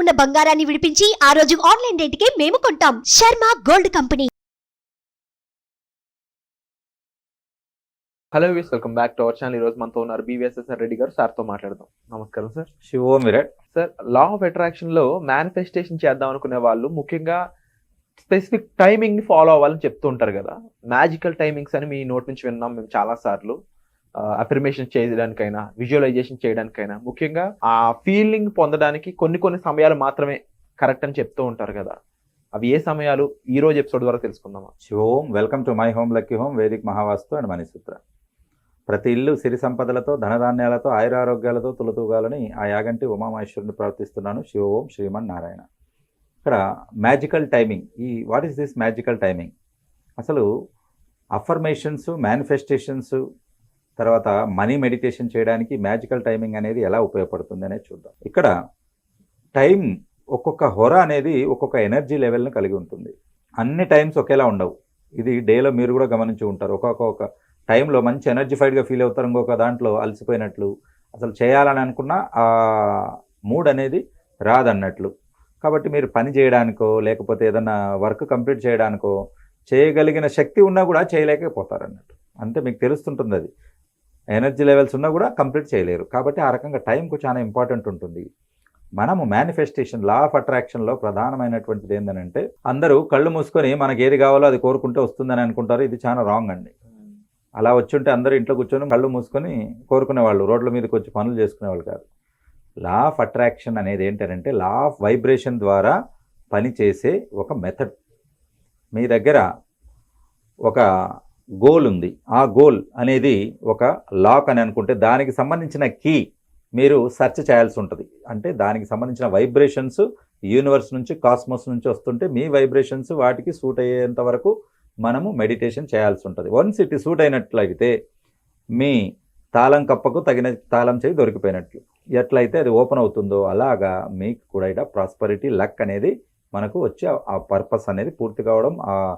ఉన్న బంగారాన్ని విడిపించి ఆ రోజు ఆన్లైన్ రేటుకే మేము కొంటాం. Sharma gold company. Hello వీస్ welcome back to our channel ఈ రోజు మనతో ఉన్నారు బీవీఎస్ఎస్ రెడ్డి గారు. సార్తో మాట్లాడదాం. నమస్కారం సార్ శివో మిరట్ సార్ లా ఆఫ్ అట్రాక్షన్లో మేనిఫెస్టేషన్ చేద్దాం అనుకునే వాళ్ళు ముఖ్యంగా స్పెసిఫిక్ టైమింగ్ని ఫాలో అవ్వాలని చెప్తూ ఉంటారు కదా. మ్యాజికల్ టైమింగ్స్ అని మీ నోట్ నుంచి విన్నాం మేము చాలా సార్లు. అఫర్మేషన్ చేయడానికైనా విజువలైజేషన్ చేయడానికైనా ముఖ్యంగా ఆ ఫీలింగ్ పొందడానికి కొన్ని కొన్ని సమయాలు మాత్రమే కరెక్ట్ అని చెప్తూ ఉంటారు కదా. అవి ఏ సమయాలు? ఈ రోజు ఎపిసోడ్ ద్వారా తెలుసుకుందాం శివోం welcome to my home lucky home Vedic MahaVastu and Manisutra ప్రతి ఇల్లు సిరి సంపదలతో ధనధాన్యాలతో ఆయురారోగ్యాలతో తులతూగాలని ఆ యాగంటి ఉమామహేశ్వరుని ప్రార్థిస్తున్నాను. శివోం శ్రీమన్ నారాయణ ఇక్కడ మ్యాజికల్ టైమింగ్ ఈ what is this magical timing అసలు అఫర్మేషన్స్ మేనిఫెస్టేషన్స్ తర్వాత మనీ మెడిటేషన్ చేయడానికి మ్యాజికల్ టైమింగ్ అనేది ఎలా ఉపయోగపడుతుంది అనేది చూద్దాం. ఇక్కడ టైం ఒక్కొక్క హొర అనేది ఒక్కొక్క ఎనర్జీ లెవెల్ని కలిగి ఉంటుంది. అన్ని టైమ్స్ ఒకేలా ఉండవు. ఇది డేలో మీరు కూడా గమనించి ఉంటారు. ఒక్కొక్క టైంలో మంచి ఎనర్జిఫైడ్గా ఫీల్ అవుతారు ఇంకొక దాంట్లో అలసిపోయినట్లు. అసలు చేయాలని అనుకున్న ఆ మూడ్ అనేది రాదన్నట్లు. కాబట్టి మీరు పని చేయడానికో లేకపోతే ఏదన్నా వర్క్ కంప్లీట్ చేయడానికో చేయగలిగిన శక్తి ఉన్నా కూడా చేయలేకపోతారు అన్నట్టు అంటే మీకు తెలుస్తుంటుంది అది. ఎనర్జీ లెవెల్స్ ఉన్నా కూడా కంప్లీట్ చేయలేరు. కాబట్టి ఆ రకంగా టైంకు చాలా ఇంపార్టెంట్ ఉంటుంది. మనము మేనిఫెస్టేషన్ లా ఆఫ్ అట్రాక్షన్లో ప్రధానమైనటువంటిది ఏంటంటే అందరూ కళ్ళు మూసుకొని మనకి ఏది కావాలో అది కోరుకుంటే వస్తుందని అనుకుంటారు. ఇది చాలా రాంగ్ అండి. అలా వచ్చుంటే అందరూ ఇంట్లో కూర్చొని కళ్ళు మూసుకొని కోరుకునేవాళ్ళు రోడ్ల మీదకి వచ్చి పనులు చేసుకునేవాళ్ళు కాదు. లా ఆఫ్ అట్రాక్షన్ అనేది ఏంటంటే లా ఆఫ్ వైబ్రేషన్ ద్వారా పనిచేసే ఒక మెథడ్ మీ దగ్గర ఒక గోల్ ఉంది. ఆ గోల్ అనేది ఒక లాక్ అని అనుకుంటే దానికి సంబంధించిన కీ మీరు సెర్చ్ చేయాల్సి ఉంటుంది. అంటే దానికి సంబంధించిన వైబ్రేషన్స్ యూనివర్స్ నుంచి కాస్మోస్ నుంచి వస్తుంటే మీ వైబ్రేషన్స్ వాటికి సూట్ అయ్యేంత వరకు మనము మెడిటేషన్ చేయాల్సి ఉంటుంది. వన్స్ ఇట్ సూట్ అయినట్లయితే మీ తాళం కప్పకు తగిన తాళం చేయి దొరికిపోయినట్లు. ఎట్లయితే అది ఓపెన్ అవుతుందో అలాగా మీకు కూడా ఇక్కడ ప్రాస్పరిటీ లక్ అనేది మనకు వచ్చే ఆ- ఆ పర్పస్ అనేది పూర్తి కావడం ఆ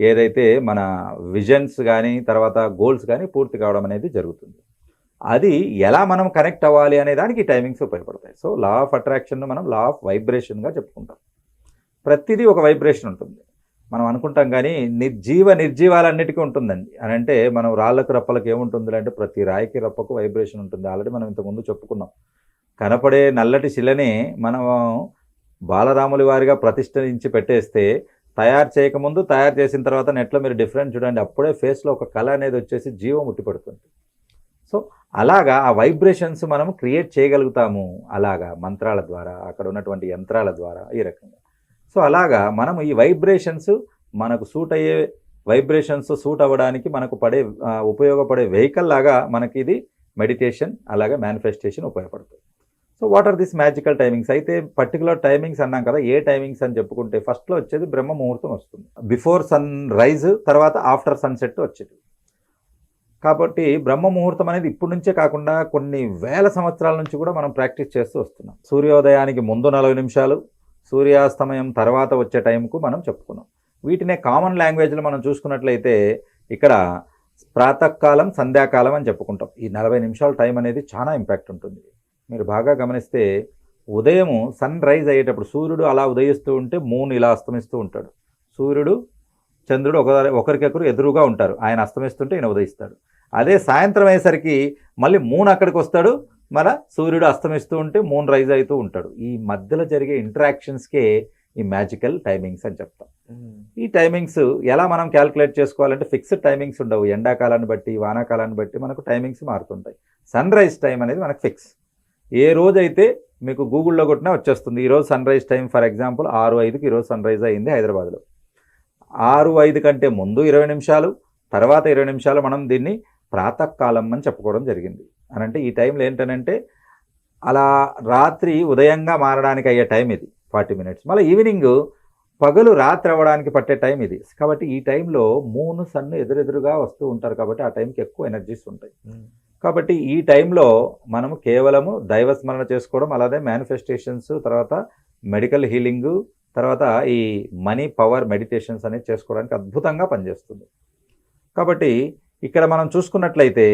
ఏదైతే మన విజన్స్ కానీ తర్వాత గోల్స్ కానీ పూర్తి కావడం అనేది జరుగుతుంది. అది ఎలా మనం కనెక్ట్ అవ్వాలి అనే దానికి టైమింగ్స్ ఉపయోగపడతాయి. సో లా ఆఫ్ అట్రాక్షన్ను మనం లా ఆఫ్ వైబ్రేషన్గా చెప్పుకుంటాం. ప్రతిదీ ఒక వైబ్రేషన్ ఉంటుంది. మనం అనుకుంటాం కానీ నిర్జీవ నిర్జీవాలన్నిటికీ ఉంటుందండి. అని అంటే మనం రాళ్ళకు రప్పలకు ఏముంటుంది అంటే ప్రతి రాయికి రప్పకు వైబ్రేషన్ ఉంటుంది. ఆల్రెడీ మనం ఇంతకుముందు చెప్పుకున్నాం. కనపడే నల్లటి శిలని మనం బాలరాముల వారిగా ప్రతిష్ఠించి పెట్టేస్తే తయారు చేయకముందు తయారు చేసిన తర్వాత నెట్లో మీరు డిఫరెంట్ చూడండి అప్పుడే ఫేస్లో ఒక కళ అనేది వచ్చేసి జీవం ఉట్టిపడుతుంది సో అలాగా ఆ వైబ్రేషన్స్ మనం క్రియేట్ చేయగలుగుతాము అలాగా మంత్రాల ద్వారా అక్కడ ఉన్నటువంటి యంత్రాల ద్వారా ఈ రకంగా. సో అలాగా మనం ఈ వైబ్రేషన్స్ మనకు సూట్ అయ్యే వైబ్రేషన్స్ సూట్ అవ్వడానికి మనకు పడే ఉపయోగపడే వెహికల్ లాగా మనకి ఇది మెడిటేషన్ అలాగే మేనిఫెస్టేషన్ ఉపయోగపడుతుంది. So what are this magical timings అయితే పర్టికులర్ టైమింగ్స్ అన్నాం కదా ఏ టైమింగ్స్ అని చెప్పుకుంటే ఫస్ట్లో వచ్చేది బ్రహ్మ ముహూర్తం వస్తుంది. బిఫోర్ సన్ రైజ్ తర్వాత ఆఫ్టర్ సన్సెట్ వచ్చేది. కాబట్టి బ్రహ్మ ముహూర్తం అనేది ఇప్పటి నుంచే కాకుండా కొన్ని వేల సంవత్సరాల నుంచి కూడా మనం ప్రాక్టీస్ చేస్తూ వస్తున్నాం. సూర్యోదయానికి ముందు నలభై నిమిషాలు సూర్యాస్తమయం తర్వాత వచ్చే టైంకు మనం చెప్పుకున్నాం. వీటినే కామన్ లాంగ్వేజ్లో మనం చూసుకున్నట్లయితే ఇక్కడ ప్రాతకాలం సంధ్యాకాలం అని చెప్పుకుంటాం. ఈ నలభై నిమిషాల టైం అనేది చాలా ఇంపాక్ట్ ఉంటుంది. మీరు బాగా గమనిస్తే ఉదయము సన్ రైజ్ అయ్యేటప్పుడు సూర్యుడు అలా ఉదయిస్తూ ఉంటే మూన్ ఇలా అస్తమిస్తూ ఉంటాడు. సూర్యుడు చంద్రుడు ఒక ఒకరికొకరు ఎదురుగా ఉంటారు. ఆయన అస్తమిస్తుంటే ఈయన ఉదయిస్తాడు. అదే సాయంత్రం అయ్యేసరికి మళ్ళీ మూన్ అక్కడికి వస్తాడు. మన సూర్యుడు అస్తమిస్తూ ఉంటే మూన్ రైజ్ అవుతూ ఉంటాడు. ఈ మధ్యలో జరిగే ఇంటరాక్షన్స్కే ఈ మ్యాజికల్ టైమింగ్స్ అని చెప్తాం. ఈ టైమింగ్స్ ఎలా మనం క్యాలిక్యులేట్ చేసుకోవాలంటే ఫిక్స్డ్ టైమింగ్స్ ఉండవు. ఎండాకాలాన్ని బట్టి వానాకాలాన్ని బట్టి మనకు టైమింగ్స్ మారుతుంటాయి. సన్ రైజ్ టైం అనేది మనకు ఫిక్స్ ఏ రోజైతే మీకు గూగుల్లో కొట్టినా వచ్చేస్తుంది. ఈరోజు sunrise time for example ఆరు ఐదుకి ఈరోజు సన్ రైజ్ అయింది హైదరాబాద్లో. ఆరు ఐదు కంటే ముందు ఇరవై నిమిషాలు తర్వాత ఇరవై నిమిషాలు మనం దీన్ని ప్రాతకాలం అని చెప్పుకోవడం జరిగింది. అని అంటే ఈ టైంలో ఏంటనంటే అలా రాత్రి ఉదయంగా మారడానికి అయ్యే టైం ఇది ఫార్టీ మినిట్స్. మళ్ళీ ఈవినింగ్ పగలు రాత్రి అవ్వడానికి పట్టే టైం ఇది. కాబట్టి ఈ టైంలో మూను సన్ను ఎదురెదురుగా వస్తూ ఉంటారు కాబట్టి ఆ టైంకి ఎక్కువ ఎనర్జీస్ ఉంటాయి. కాబట్టి ఈ టైంలో మనము కేవలము దైవ స్మరణ చేసుకోవడం అలాగే మేనిఫెస్టేషన్స్ తర్వాత మెడికల్ హీలింగ్ తర్వాత ఈ మనీ పవర్ మెడిటేషన్స్ అనేది చేసుకోవడానికి అద్భుతంగా పనిచేస్తుంది. కాబట్టి ఇక్కడ మనం చూసుకున్నట్లయితే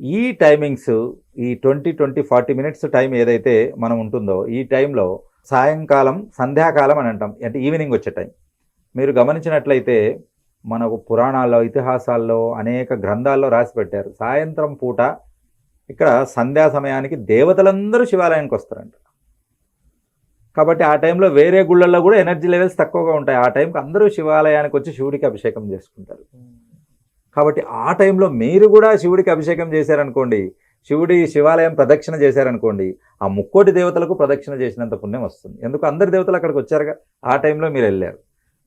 ఈ టైమింగ్స్ ఈ twenty twenty forty minutes time ఏదైతే మనం ఉంటుందో ఈ టైంలో సాయంకాలం సంధ్యాకాలం అని అంటాం అంటే ఈవినింగ్ వచ్చే టైం మీరు గమనించినట్లయితే మనకు పురాణాల్లో ఇతిహాసాల్లో అనేక గ్రంథాల్లో రాసి పెట్టారు సాయంత్రం పూట ఇక్కడ సంధ్యా సమయానికి దేవతలందరూ శివాలయానికి వస్తారంట. కాబట్టి ఆ టైంలో వేరే గుళ్ళల్లో కూడా ఎనర్జీ లెవెల్స్ తక్కువగా ఉంటాయి. ఆ టైంకి అందరూ శివాలయానికి వచ్చి శివుడికి అభిషేకం చేసుకుంటారు. కాబట్టి ఆ టైంలో మీరు కూడా శివుడికి అభిషేకం చేశారనుకోండి శివుడి శివాలయం ప్రదక్షిణ చేశారనుకోండి ఆ ముక్కోటి దేవతలకు ప్రదక్షిణ చేసినంత పుణ్యం వస్తుంది. ఎందుకు? అందరి దేవతలు అక్కడికి వచ్చారుగా. ఆ టైంలో మీరు వెళ్ళారు.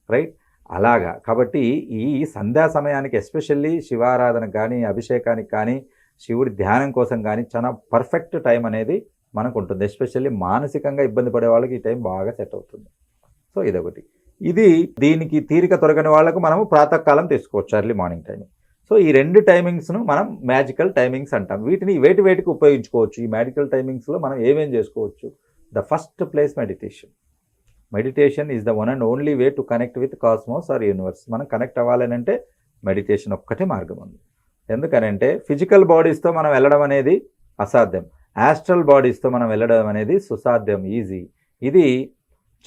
రైట్? అలాగా. కాబట్టి ఈ సంధ్యా సమయానికి ఎస్పెషల్లీ శివారాధన కానీ అభిషేకానికి కానీ శివుడి ధ్యానం కోసం కానీ చాలా పర్ఫెక్ట్ టైం అనేది మనకు ఉంటుంది ఎస్పెషల్లీ మానసికంగా ఇబ్బంది పడే వాళ్ళకి ఈ టైం బాగా సెట్ అవుతుంది. సో ఇదొకటి. ఇది దీనికి తీరిక తొరగని వాళ్ళకు మనము ప్రాతకాలం తీసుకోవచ్చు ఎర్లీ మార్నింగ్ టైం సో ఈ రెండు టైమింగ్స్ను మనం మ్యాజికల్ టైమింగ్స్ అంటాం. వీటిని వేటి వేటికి ఉపయోగించుకోవచ్చు. ఈ మ్యాజికల్ టైమింగ్స్లో మనం ఏమేం చేసుకోవచ్చు? The first place meditation. Meditation is the one and only way to connect with cosmos or universe. మనం కనెక్ట్ అవ్వాలనంటే మెడిటేషన్ ఒక్కటే మార్గం ఉంది. ఎందుకనంటే ఫిజికల్ బాడీస్తో మనం వెళ్ళడం అనేది అసాధ్యం. యాస్ట్రల్ బాడీస్తో మనం వెళ్ళడం అనేది సుసాధ్యం ఈజీ. ఇది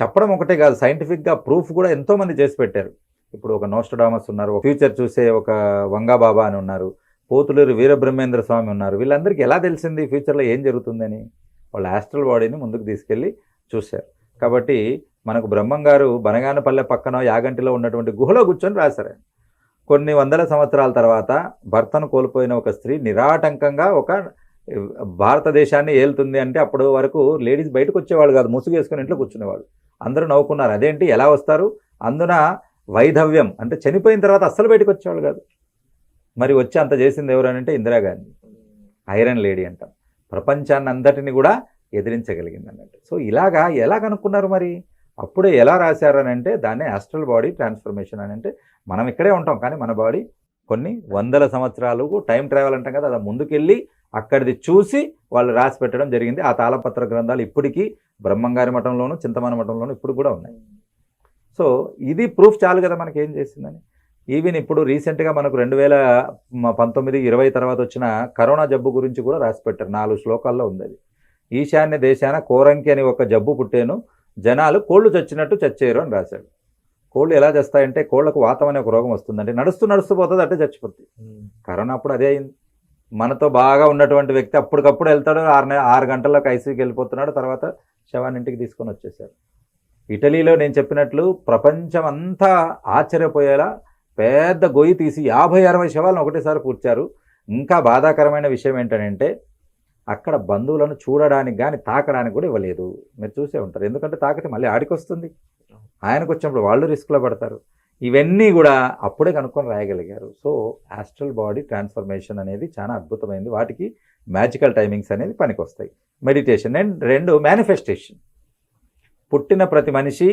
చెప్పడం ఒకటే కాదు సైంటిఫిక్గా ప్రూఫ్ కూడా ఎంతోమంది చేసి పెట్టారు. ఇప్పుడు ఒక నోస్టడామస్ ఉన్నారు ఫ్యూచర్ చూసే ఒక వంగాబాబా అని ఉన్నారు పోతులూరు వీరబ్రహ్మేంద్ర స్వామి ఉన్నారు. వీళ్ళందరికీ ఎలా తెలిసింది ఫ్యూచర్లో ఏం జరుగుతుందని? వాళ్ళ యాస్ట్రల్ బాడీని ముందుకు తీసుకెళ్ళి చూశారు. కాబట్టి మనకు బ్రహ్మంగారు బనగానపల్లె పక్కన యాగంటిలో ఉన్నటువంటి గుహలో కూర్చొని రాశారు. కొన్ని వందల సంవత్సరాల తర్వాత భర్తను కోల్పోయిన ఒక స్త్రీ నిరాటంకంగా ఒక భారతదేశాన్ని ఏలుతుంది అంటే అప్పటి వరకు లేడీస్ బయటకు వచ్చేవాళ్ళు కాదు ముసుగు వేసుకుని ఇంట్లో కూర్చునేవాళ్ళు. అందరూ నవ్వుకున్నారు అదేంటి ఎలా వస్తారు? అందున వైధవ్యం అంటే చనిపోయిన తర్వాత అస్సలు బయటకు వచ్చేవాళ్ళు కాదు. మరి వచ్చి అంత చేసింది ఎవరనంటే ఇందిరాగాంధీ ఐరన్ లేడీ అంటాం. ప్రపంచాన్ని అంతటిని కూడా ఎదిరించగలిగింది అన్నట్టు. సో ఇలాగా ఎలా కనుక్కున్నారు మరి? అప్పుడే ఎలా రాశారు అని అంటే దాన్ని ఆస్ట్రల్ బాడీ ట్రాన్స్ఫర్మేషన్ అని అంటే మనం ఇక్కడే ఉంటాం కానీ మన బాడీ కొన్ని వందల సంవత్సరాలు టైం ట్రావెల్ అంటాం కదా అది ముందుకెళ్ళి అక్కడిది చూసి వాళ్ళు రాసి పెట్టడం జరిగింది. ఆ తాళపత్ర గ్రంథాలు ఇప్పటికీ బ్రహ్మంగారి మఠంలోను చింతమన మఠంలోను ఇప్పుడు కూడా ఉన్నాయి. సో ఇది ప్రూఫ్ చాలు కదా మనకి ఏం చేసిందని. ఈవెన్ ఇప్పుడు రీసెంట్గా మనకు రెండు వేల పంతొమ్మిది ఇరవై తర్వాత వచ్చిన కరోనా జబ్బు గురించి కూడా రాసి పెట్టారు. నాలుగు శ్లోకాల్లో ఉంది అది. ఈశాన్య దేశాన కోరంకి అని ఒక జబ్బు పుట్టేను. జనాలు కోళ్ళు చచ్చినట్టు చచ్చేయరు అని రాశాడు. కోళ్ళు ఎలా చేస్తాయంటే కోళ్ళకు వాతం అనే ఒక రోగం వస్తుందంటే నడుస్తూ నడుస్తూ పోతుంది అంటే చచ్చిపోతుంది కరోనా అప్పుడు అదే అయింది. మనతో బాగా ఉన్నటువంటి వ్యక్తి అప్పటికప్పుడు వెళ్తాడు ఆరు ఆరు గంటలకు ఐసీకి వెళ్ళిపోతున్నాడు తర్వాత శవాన్ని ఇంటికి తీసుకొని వచ్చేసారు ఇటలీలో నేను చెప్పినట్లు ప్రపంచం అంతా ఆశ్చర్యపోయేలా పెద్ద గొయ్యి తీసి యాభై అరవై శవాలను ఒకటేసారి కూర్చారు ఇంకా బాధాకరమైన విషయం ఏంటంటే అక్కడ బంధువులను చూడడానికి కానీ తాకడానికి కూడా ఇవ్వలేదు. మీరు చూసే ఉంటారు. ఎందుకంటే తాకితే మళ్ళీ ఆడికి వస్తుంది ఆయనకు వచ్చినప్పుడు వాళ్ళు రిస్క్లో పడతారు. ఇవన్నీ కూడా అప్పుడే కనుక్కొని రాయగలిగారు. సో ఆస్ట్రల్ బాడీ ట్రాన్స్ఫర్మేషన్ అనేది చాలా అద్భుతమైంది. వాటికి మ్యాజికల్ టైమింగ్స్ అనేది పనికొస్తాయి. మెడిటేషన్ అండ్ రెండు మేనిఫెస్టేషన్ పుట్టిన ప్రతి మనిషి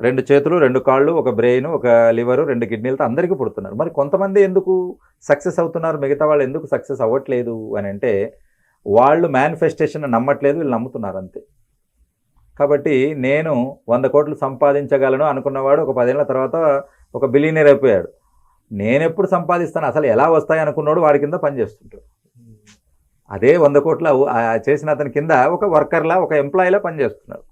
రెండు చేతులు రెండు కాళ్ళు ఒక బ్రెయిన్ ఒక లివరు రెండు కిడ్నీలతో అందరికీ పుడుతున్నారు. మరి కొంతమంది ఎందుకు సక్సెస్ అవుతున్నారు? మిగతా వాళ్ళు ఎందుకు సక్సెస్ అవ్వట్లేదు? అని అంటే వాళ్ళు మేనిఫెస్టేషన్ నమ్మట్లేదు వీళ్ళు నమ్ముతున్నారు అంతే. కాబట్టి నేను వంద కోట్లు సంపాదించగలను అనుకున్నవాడు ఒక పదేళ్ళ తర్వాత ఒక బిలీనియర్ అయిపోయాడు. నేను ఎప్పుడు సంపాదిస్తాను? అసలు ఎలా వస్తాయి అనుకున్నాడు వాడి కింద పనిచేస్తుంటాడు అదే వంద కోట్ల చేసిన అతని కింద ఒక వర్కర్లా ఒక ఎంప్లాయీలా పనిచేస్తున్నాడు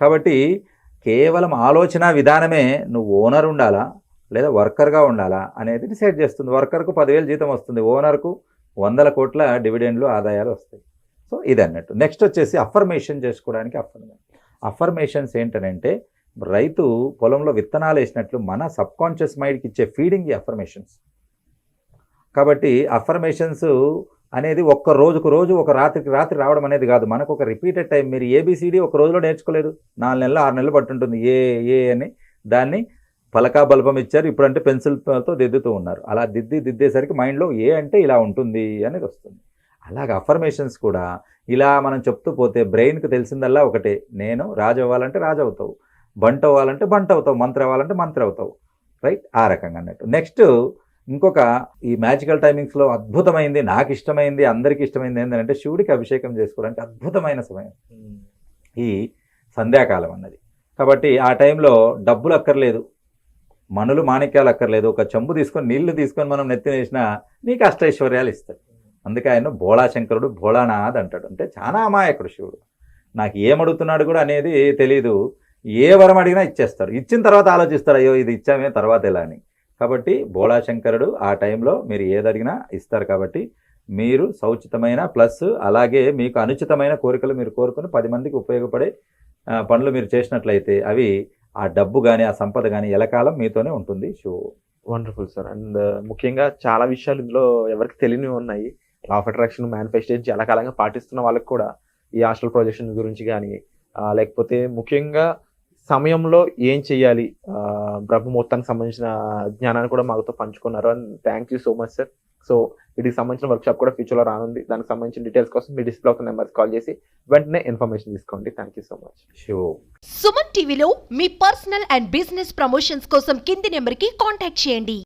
కాబట్టి కేవలం ఆలోచన విధానమే నువ్వు ఓనర్ ఉండాలా లేదా వర్కర్గా ఉండాలా అనేది డిసైడ్ చేస్తుంది. వర్కర్కు పదివేలు జీతం వస్తుంది. ఓనర్కు వందల కోట్ల డివిడెండ్లు ఆదాయాలు వస్తాయి. సో ఇది అన్నట్టు. నెక్స్ట్ వచ్చేసి అఫర్మేషన్ చేసుకోవడానికి అఫర్మేషన్. అఫర్మేషన్స్ ఏంటనంటే రైతు పొలంలో విత్తనాలు వేసినట్లు మన సబ్ కాన్షియస్ మైండ్కి ఇచ్చే ఫీడింగ్ ఈ అఫర్మేషన్స్. కాబట్టి అఫర్మేషన్స్ అనేది ఒక్క రోజుకు రోజు ఒక రాత్రికి రాత్రి రావడం అనేది కాదు. మనకు ఒక రిపీటెడ్ టైం. మీరు ఏబిసిడి ఒక రోజులో నేర్చుకోలేదు నాలుగు నెలలు ఆరు నెలలు పట్టుంటుంది. ఏ ఏ అని దాన్ని పలకా బల్బం ఇచ్చారు ఇప్పుడంటే పెన్సిల్తో దిద్దుతూ ఉన్నారు. అలా దిద్ది దిద్దేసరికి మైండ్లో ఏ అంటే ఇలా ఉంటుంది అనేది వస్తుంది. అలాగే అఫర్మేషన్స్ కూడా ఇలా మనం చెప్తూ పోతే బ్రెయిన్కి తెలిసిందల్లా ఒకటే. నేను రాజు అవ్వాలంటే రాజు అవుతావు. బంట అవ్వాలంటే బంట అవుతావు. మంత్రి అవ్వాలంటే మంత్రి అవుతావు. రైట్? ఆ రకంగా అన్నట్టు. నెక్స్ట్ ఇంకొక ఈ మ్యాజికల్ టైమింగ్స్లో అద్భుతమైంది నాకు ఇష్టమైంది అందరికీ ఇష్టమైంది ఏంటంటే శివుడికి అభిషేకం చేసుకోవడానికి అద్భుతమైన సమయం. ఈ సంధ్యాకాలం అన్నది. కాబట్టి ఆ టైంలో డబ్బులు అక్కర్లేదు. మనులు మాణిక్యాలు అక్కర్లేదు ఒక చెంబు తీసుకొని నీళ్ళు తీసుకొని మనం నెత్తినేసినా నీకు అష్టైశ్వర్యాలు ఇస్తాడు అందుకే ఆయన భోళాశంకరుడు భోళానాథ్ అంటాడు. అంటే చాలా అమాయకుడు శివుడు. నాకు ఏమడుగుతున్నాడు కూడా అనేది తెలియదు ఏ వరం అడిగినా ఇచ్చేస్తారు ఇచ్చిన తర్వాత ఆలోచిస్తారు అయ్యో ఇది ఇచ్చామే తర్వాత ఎలా అని. కాబట్టి భోళాశంకరుడు ఆ టైంలో మీరు ఏదడిగినా ఇస్తారు కాబట్టి మీరు సౌచితమైన ప్లస్ అలాగే మీకు అనుచితమైన కోరికలు మీరు కోరుకుని పది మందికి ఉపయోగపడే పనులు మీరు చేసినట్లయితే అవి ఆ డబ్బు కానీ ఆ సంపద కానీ ఎలకాలం మీతోనే ఉంటుంది. షో వండర్ఫుల్ సార్ అండ్ ముఖ్యంగా చాలా విషయాలు ఇందులో ఎవరికి తెలియనివి ఉన్నాయి. లా ఆఫ్ అట్రాక్షన్ మేనిఫెస్టేషన్ చాలా కాలంగా పాటిస్తున్న వాళ్ళకి కూడా ఈ హాస్టల్ ప్రొజెక్షన్ గురించి కానీ లేకపోతే ముఖ్యంగా సమయంలో ఏం చేయాలి ఆ, బ్రహ్మముహూర్తానికి సంబంధించిన జ్ఞానాన్ని కూడా మాతో పంచుకున్నారు. And thank you so much sir so వీటికి సంబంధించిన వర్క్షాప్ కూడా ఫ్యూచర్లో రానుంది. దానికి సంబంధించిన డీటెయిల్స్ కోసం మీ డిస్ప్లే అవుతున్న నెంబర్స్ కాల్ చేసి వెంటనే ఇన్ఫర్మేషన్ తీసుకోండి. Thank you so much show Suman టీవీలో మీ పర్సనల్ అండ్ బిజినెస్ ప్రమోషన్స్ కోసం కింది నెంబర్కి కాంటాక్ట్ చేయండి.